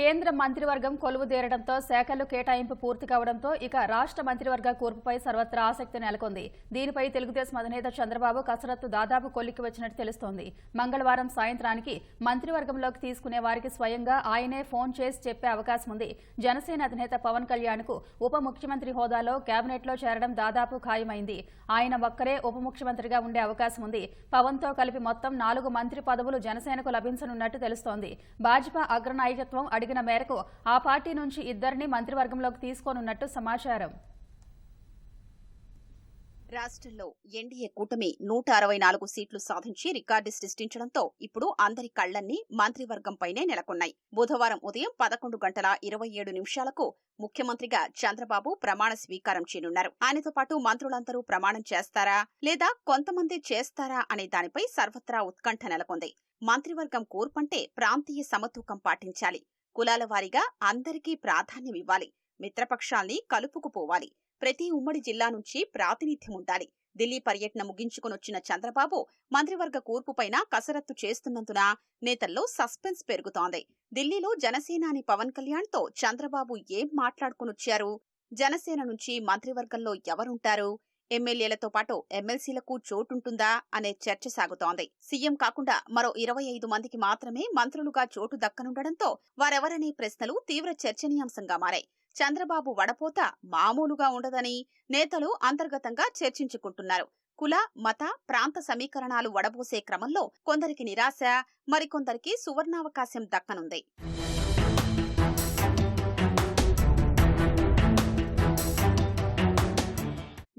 కేంద్ర మంత్రివర్గం కొలువుదేరడంతో శాఖలు కేటాయింపు పూర్తి కావడంతో ఇక రాష్ట్ర మంత్రివర్గ కూర్పుపై సర్వత్రా ఆసక్తి నెలకొంది. దీనిపై తెలుగుదేశం అధినేత చంద్రబాబు కసరత్తు దాదాపు కొలిక్కి వచ్చినట్టు తెలుస్తోంది. మంగళవారం సాయంత్రానికి మంత్రివర్గంలోకి తీసుకునే వారికి స్వయంగా ఆయనే ఫోన్ చేసి చెప్పే అవకాశం ఉంది. జనసేన అధినేత పవన్ కళ్యాణ్కు ఉప ముఖ్యమంత్రి హోదాలో కేబినెట్లో చేరడం దాదాపు ఖాయమైంది. ఆయన ఒక్కరే ఉప ముఖ్యమంత్రిగా ఉండే అవకాశం ఉంది. పవన్తో కలిపి మొత్తం నాలుగు మంత్రి పదవులు జనసేనకు లభించనున్నట్టు తెలుస్తోంది. భాజపా అగ్రనాయకత్వం అడిగిన మేరకు ఆ పార్టీ నుంచి ఇద్దరిని మంత్రివర్గంలోకి తీసుకోనున్నట్టు సమాచారం. రాష్ట్రంలో ఎన్డీఏ కూటమి నూట అరవై నాలుగు సీట్లు సాధించి రికార్డు సృష్టించడంతో ఇప్పుడు అందరి కళ్ళన్నీ మంత్రివర్గంపైనే నెలకొన్నాయి. బుధవారం ఉదయం పదకొండు గంటల ఇరవై ఏడు నిమిషాలకు ముఖ్యమంత్రిగా చంద్రబాబు ప్రమాణ స్వీకారం చేయనున్నారు. ఆయనతో పాటు మంత్రులందరూ ప్రమాణం చేస్తారా లేదా కొంతమంది చేస్తారా అనే దానిపై సర్వత్రా ఉత్కంఠ నెలకొంది. మంత్రివర్గం కూర్పంటే ప్రాంతీయ సమతూకం పాటించాలి. కులాల వారీగా అందరికీ ప్రాధాన్యమివ్వాలి. మిత్రపక్షాల్ని కలుపుకుపోవాలి. ప్రతి ఉమ్మడి జిల్లా నుంచి ప్రాతినిధ్యం ఉండాలి. ఢిల్లీ పర్యటన ముగించుకునొచ్చిన చంద్రబాబు మంత్రివర్గ కూర్పుపైన కసరత్తు చేస్తున్నందున నేతల్లో సస్పెన్స్ పెరుగుతోంది. ఢిల్లీలో జనసేనాని పవన్ కళ్యాణ్తో చంద్రబాబు ఏం మాట్లాడుకునొచ్చారు? జనసేన నుంచి మంత్రివర్గంలో ఎవరుంటారు? ఎమ్మెల్యేలతో పాటు ఎమ్మెల్సీలకు చోటుంటుందా అనే చర్చ సాగుతోంది. సీఎం కాకుండా మరో ఇరవై ఐదు మందికి మాత్రమే మంత్రులుగా చోటు దక్కనుండడంతో వారెవరనే ప్రశ్నలు తీవ్ర చర్చనీయాంశంగా మారాయి. చంద్రబాబు వడపోత మామూలుగా ఉండదని నేతలు అంతర్గతంగా చర్చించుకుంటున్నారు. కుల మత ప్రాంత సమీకరణాలు వడబోసే క్రమంలో కొందరికి నిరాశ మరికొందరికి సువర్ణావకాశం దక్కనుంది.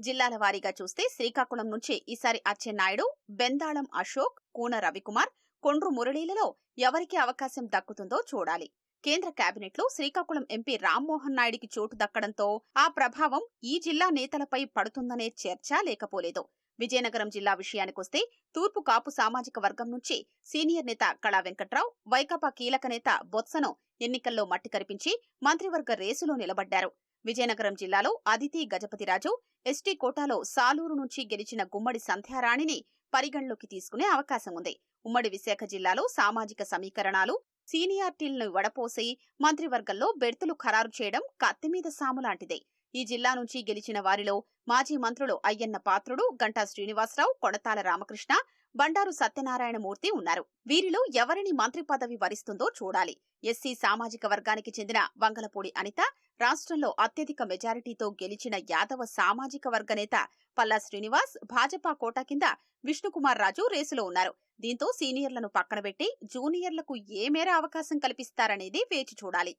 జిల్లాల వారీగా చూస్తే శ్రీకాకుళం నుంచి ఈసారి అచ్చెన్నాయుడు బెందాళం అశోక్ కూన రవికుమార్ కొండ్రు మురళీలలో ఎవరికి అవకాశం దక్కుతుందో చూడాలి. కేంద్ర కేబినెట్లో శ్రీకాకుళం ఎంపీ రామ్మోహన్ నాయుడికి చోటు దక్కడంతో ఆ ప్రభావం ఈ జిల్లా నేతలపై పడుతుందనే చర్చ లేకపోలేదు. విజయనగరం జిల్లా విషయానికొస్తే తూర్పు కాపు సామాజిక వర్గం నుంచి సీనియర్ నేత కళా వెంకట్రావు వైకాపా కీలక నేత బొత్సను ఎన్నికల్లో మట్టి కరిపించి మంత్రివర్గ రేసులో నిలబడ్డారు. విజయనగరం జిల్లాలో అదితి గజపతిరాజు ఎస్టీ కోటాలో సాలూరు నుంచి గెలిచిన గుమ్మడి సంధ్యారాణిని పరిగణలోకి తీసుకునే అవకాశం ఉంది. ఉమ్మడి విశాఖ జిల్లాలో సామాజిక సమీకరణాలు సీనియార్టీలను వడపోసి మంత్రివర్గంలో బెర్తులు ఖరారు చేయడం కత్తిమీద సాములాంటిదే ఈ జిల్లా నుంచి గెలిచిన వారిలో మాజీ మంత్రులు అయ్యన్న పాత్రుడు గంటా శ్రీనివాసరావు కొడతాల రామకృష్ణ బండారు సత్యనారాయణమూర్తి ఉన్నారు. వీరిలో ఎవరిని మంత్రి పదవి వరిస్తుందో చూడాలి. ఎస్సీ సామాజిక వర్గానికి చెందిన వంగలపూడి అనిత రాష్ట్రంలో అత్యధిక మెజారిటీతో గెలిచిన యాదవ సామాజిక వర్గ నేత పల్లా శ్రీనివాస్ భాజపా కోట కింద విష్ణుకుమార్ రాజు రేసులో ఉన్నారు. దీంతో సీనియర్లను పక్కనబెట్టి జూనియర్లకు ఏ మేర అవకాశం కల్పిస్తారనేది వేచి చూడాలి.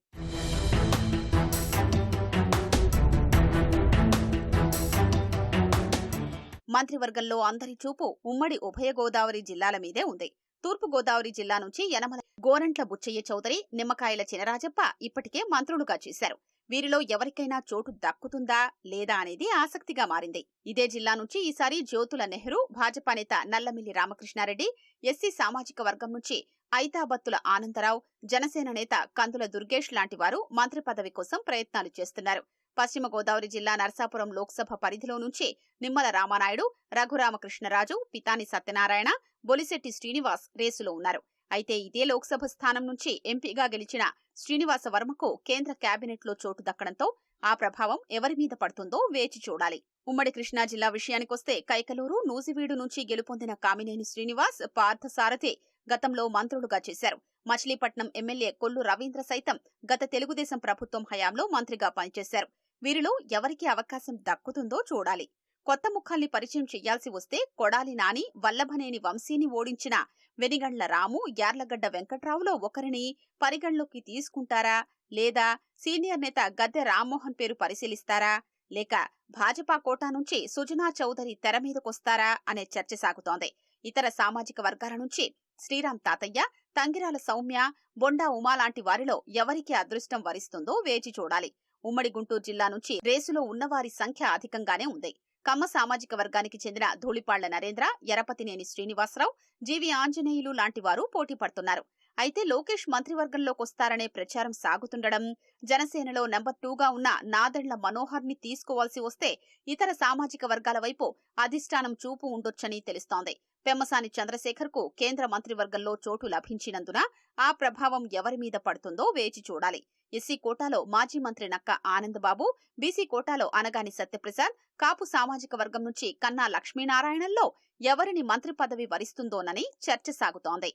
మంత్రివర్గంలో అందరి చూపు ఉమ్మడి ఉభయ గోదావరి జిల్లాల మీదే ఉంది. తూర్పు గోదావరి జిల్లా నుంచి యనమల గోరంట్ల బుచ్చయ్య చౌదరి నిమ్మకాయల చినరాజప్ప ఇప్పటికే మంత్రులుగా చేశారు. వీరిలో ఎవరికైనా చోటు దక్కుతుందా లేదా అనేది ఆసక్తిగా మారింది. ఇదే జిల్లా నుంచి ఈసారి జ్యోతుల నెహ్రూ భాజపా నేత నల్లమిల్లి రామకృష్ణారెడ్డి ఎస్సీ సామాజిక వర్గం నుంచి ఐతాబత్తుల ఆనందరావు జనసేన నేత కందుల దుర్గేష్ లాంటి వారు మంత్రి పదవి కోసం ప్రయత్నాలు చేస్తున్నారు. పశ్చిమ గోదావరి జిల్లా నరసాపురం లోక్సభ పరిధిలో నుంచి నిమ్మల రామానాయుడు రఘురామకృష్ణరాజు పితాని సత్యనారాయణ బొలిశెట్టి శ్రీనివాస్ రేసులో ఉన్నారు. అయితే ఇదే లోక్సభ స్థానం నుంచి ఎంపీగా గెలిచిన శ్రీనివాస వర్మకు కేంద్ర కేబినెట్లో చోటు దక్కడంతో ఆ ప్రభావం ఎవరి మీద పడుతుందో వేచి చూడాలి. ఉమ్మడి కృష్ణా జిల్లా విషయానికొస్తే కైకలూరు నూజివీడు నుంచి గెలుపొందిన కామినేని శ్రీనివాస్ పార్థసారథి గతంలో మంత్రులుగా చేశారు. మచిలీపట్నం ఎమ్మెల్యే కొల్లు రవీంద్ర సైతం గత తెలుగుదేశం ప్రభుత్వం హయాంలో మంత్రిగా పనిచేశారు. వీరిలో ఎవరికి అవకాశం దక్కుతుందో చూడాలి. కొత్త ముఖాల్ని పరిచయం చెయ్యాల్సి వస్తే కొడాలి నాని వల్లభనేని వంశీని ఓడించిన వెనిగండ్ల రాము యార్లగడ్డ వెంకట్రావులో ఒకరిని పరిగణలోకి తీసుకుంటారా? లేదా సీనియర్ నేత గద్దె రామ్మోహన్ పేరు పరిశీలిస్తారా? లేక భాజపా కోటా నుంచి సుజనా చౌదరి తెర మీదకొస్తారా? అనే చర్చ సాగుతోంది. ఇతర సామాజిక వర్గాల నుంచి శ్రీరామ్ తాతయ్య తంగిరాల సౌమ్య బొండా ఉమా లాంటి వారిలో ఎవరికి అదృష్టం వరిస్తుందో వేచి చూడాలి. ఉమ్మడి గుంటూరు జిల్లా నుంచి రేసులో ఉన్నవారి సంఖ్య అధికంగానే ఉంది. కమ్మ సామాజిక వర్గానికి చెందిన ధూళిపాళ్ళ నరేంద్ర ఎరపతినేని శ్రీనివాసరావు జీవి ఆంజనేయులు లాంటి వారు పోటీ పడుతున్నారు. అయితే లోకేష్ మంత్రివర్గంలోకొస్తారనే ప్రచారం సాగుతుండడం జనసేనలో నెంబర్ టూగా ఉన్న నాదెండ్ల మనోహర్ని తీసుకోవాల్సి వస్తే ఇతర సామాజిక వర్గాల వైపు అధిష్టానం చూపు ఉండొచ్చని తెలుస్తోంది. పెమ్మసాని చంద్రశేఖర్కు కేంద్ర మంత్రివర్గంలో చోటు లభించినందున ఆ ప్రభావం ఎవరి మీద పడుతుందో వేచి చూడాలి. ఎస్సీ కోటాలో మాజీ మంత్రి నక్క ఆనందబాబు బీసీ కోటాలో అనగాని సత్యప్రసాద్ కాపు సామాజిక వర్గం నుంచి కన్నా లక్ష్మీనారాయణల్లో ఎవరిని మంత్రి పదవి వరిస్తుందోనని చర్చ సాగుతోంది.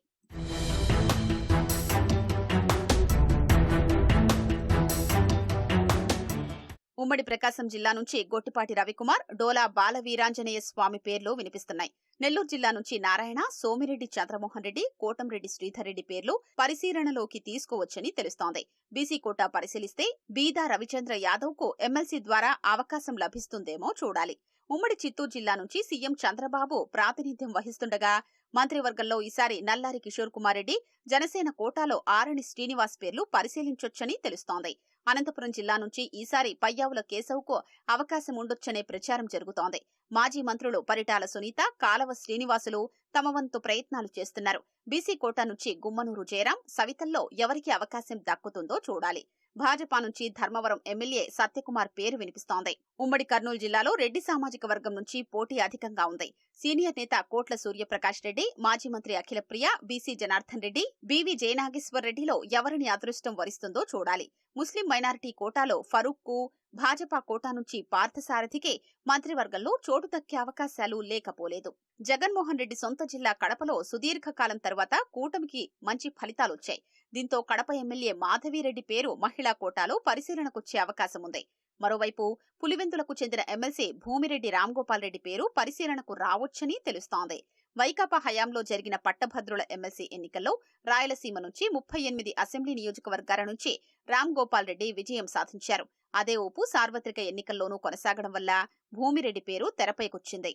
ఉమ్మడి ప్రకాశం జిల్లా నుంచి గొట్టిపాటి రవికుమార్ డోలా బాలవీరాంజనేయ స్వామి పేర్లు వినిపిస్తున్నాయి. నెల్లూరు జిల్లా నుంచి నారాయణ సోమిరెడ్డి చంద్రమోహన్ రెడ్డి కోటంరెడ్డి శ్రీధర్ రెడ్డి పేర్లు పరిశీలనలోకి తీసుకోవచ్చని తెలుస్తోంది. బీసీ కోటా పరిశీలిస్తే బీదా రవిచంద్ర యాదవ్కు ఎమ్మెల్సీ ద్వారా అవకాశం లభిస్తుందేమో చూడాలి. ఉమ్మడి చిత్తూరు జిల్లా నుంచి సీఎం చంద్రబాబు ప్రాతినిధ్యం వహిస్తుండగా మంత్రివర్గంలో ఈసారి నల్లారి కిషోర్ కుమార్ రెడ్డి జనసేన కోటాలో ఆరణి శ్రీనివాస్ పేర్లు పరిశీలించొచ్చని తెలుస్తోంది. అనంతపురం జిల్లా నుంచి ఈసారి పయ్యావుల కేశవ్కు అవకాశం ఉండొచ్చనే ప్రచారం జరుగుతోంది. మాజీ మంత్రులు పరిటాల సునీత కాలవ శ్రీనివాసులు తమ వంతు ప్రయత్నాలు చేస్తున్నారు. బీసీ కోటా నుంచి గుమ్మనూరు జయరాం సవితల్లో ఎవరికి అవకాశం దక్కుతుందో చూడాలి. భాజపా నుంచి ధర్మవరం ఎమ్మెల్యే సత్యకుమార్ పేరు వినిపిస్తోంది. ఉమ్మడి కర్నూలు జిల్లాలో రెడ్డి సామాజిక వర్గం నుంచి పోటీ అధికంగా ఉంది. సీనియర్ నేత కోట్ల సూర్యప్రకాష్ రెడ్డి మాజీ మంత్రి అఖిల ప్రియ బీసీ జనార్దన్ రెడ్డి బీవీ జయనాగేశ్వర్ రెడ్డిలో ఎవరిని అదృష్టం వరిస్తుందో చూడాలి. ముస్లిం మైనారిటీ కోటాలో ఫరూక్కు భాజపా కోటా నుంచి పార్థసారథికే మంత్రివర్గంలో చోటు దక్కే అవకాశాలు లేకపోలేదు. జగన్మోహన్ రెడ్డి సొంత జిల్లా కడపలో సుదీర్ఘకాలం తర్వాత కూటమికి మంచి ఫలితాలొచ్చాయి. దీంతో కడప ఎమ్మెల్యే మాధవిరెడ్డి పేరు మహిళా కోటాలో పరిశీలనకొచ్చే అవకాశం ఉంది మరోవైపు పులివెందులకు చెందిన ఎమ్మెల్సీ భూమిరెడ్డి రామ్గోపాల్ రెడ్డి పేరు పరిశీలనకు రావొచ్చని తెలుస్తోంది. వైకాపా హయాంలో జరిగిన పట్టభద్రుల ఎమ్మెల్సీ ఎన్నికల్లో రాయలసీమ నుంచి ముప్పై ఎనిమిది అసెంబ్లీ నియోజకవర్గాల నుంచి రామ్ గోపాల్ రెడ్డి విజయం సాధించారు. అదే ఊపు సార్వత్రిక ఎన్నికల్లోనూ కొనసాగడం వల్ల భూమిరెడ్డి పేరు తెరపైకొచ్చింది.